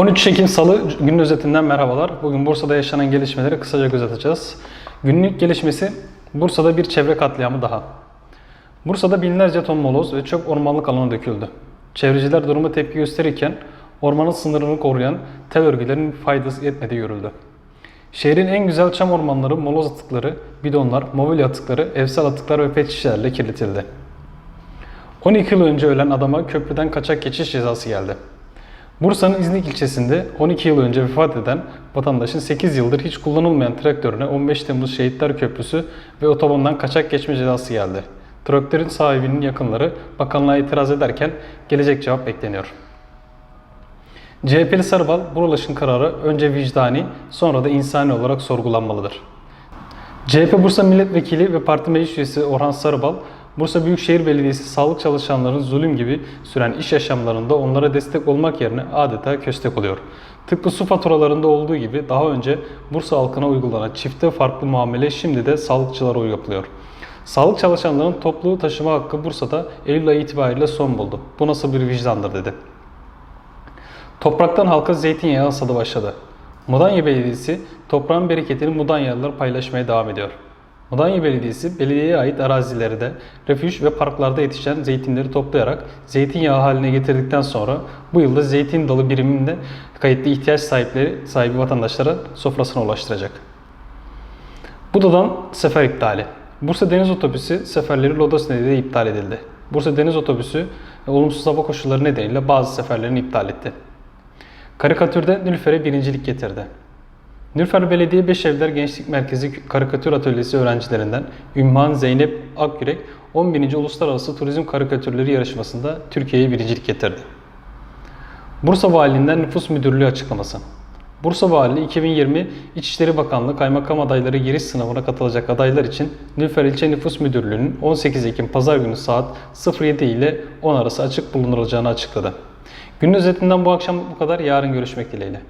13 Ekim Salı günün özetinden merhabalar. Bugün Bursa'da yaşanan gelişmeleri kısaca göz atacağız. Günlük gelişmesi Bursa'da bir çevre katliamı daha. Bursa'da binlerce ton moloz ve çöp ormanlık alana döküldü. Çevreciler duruma tepki gösterirken ormanın sınırını koruyan tel örgülerin faydası yetmediği görüldü. Şehrin en güzel çam ormanları, moloz atıkları, bidonlar, mobilya atıkları, evsel atıklar ve pet şişelerle kirletildi. 12 yıl önce ölen adama köprüden kaçak geçiş cezası geldi. Bursa'nın İznik ilçesinde 12 yıl önce vefat eden vatandaşın 8 yıldır hiç kullanılmayan traktörüne 15 Temmuz Şehitler Köprüsü ve otobandan kaçak geçme cezası geldi. Traktörün sahibinin yakınları bakanlığa itiraz ederken gelecek cevap bekleniyor. CHP'li Sarıbal, bu ulaşım kararı önce vicdani sonra da insani olarak sorgulanmalıdır. CHP Bursa Milletvekili ve Parti Meclis Üyesi Orhan Sarıbal, Bursa Büyükşehir Belediyesi sağlık çalışanlarının zulüm gibi süren iş yaşamlarında onlara destek olmak yerine adeta köstek oluyor. Tıpkı su faturalarında olduğu gibi daha önce Bursa halkına uygulanan çifte farklı muamele şimdi de sağlıkçılara yapılıyor. Sağlık çalışanlarının toplu taşıma hakkı Bursa'da Eylül ayı itibariyle son buldu. Bu nasıl bir vicdandır dedi. Topraktan halka zeytinyağı hasadı başladı. Mudanya Belediyesi toprağın bereketini Mudanyalılar paylaşmaya devam ediyor. Mudanya Belediyesi belediyeye ait arazilerde, refüj ve parklarda yetişen zeytinleri toplayarak zeytinyağı haline getirdikten sonra bu yılda zeytin dalı biriminde kayıtlı ihtiyaç sahipleri sahibi vatandaşlara sofrasına ulaştıracak. Buda'dan sefer iptali. Bursa Deniz Otobüsü seferleri Lodos nedeniyle iptal edildi. Bursa Deniz Otobüsü olumsuz hava koşulları nedeniyle bazı seferlerini iptal etti. Karikatürde Nülfer'e birincilik getirdi. Nülfer Belediye Beşevler Gençlik Merkezi Karikatür Atölyesi öğrencilerinden Ümmühan Zeynep Akyürek 11. Uluslararası Turizm Karikatürleri yarışmasında Türkiye'ye birincilik getirdi. Bursa Valiliğinden Nüfus Müdürlüğü açıklaması. Bursa Valiliği 2020 İçişleri Bakanlığı kaymakam adayları giriş sınavına katılacak adaylar için Nülfer İlçe Nüfus Müdürlüğü'nün 18 Ekim Pazar günü saat 07 ile 10 arası açık bulunulacağını açıkladı. Günün özetinden bu akşam bu kadar. Yarın görüşmek dileğiyle.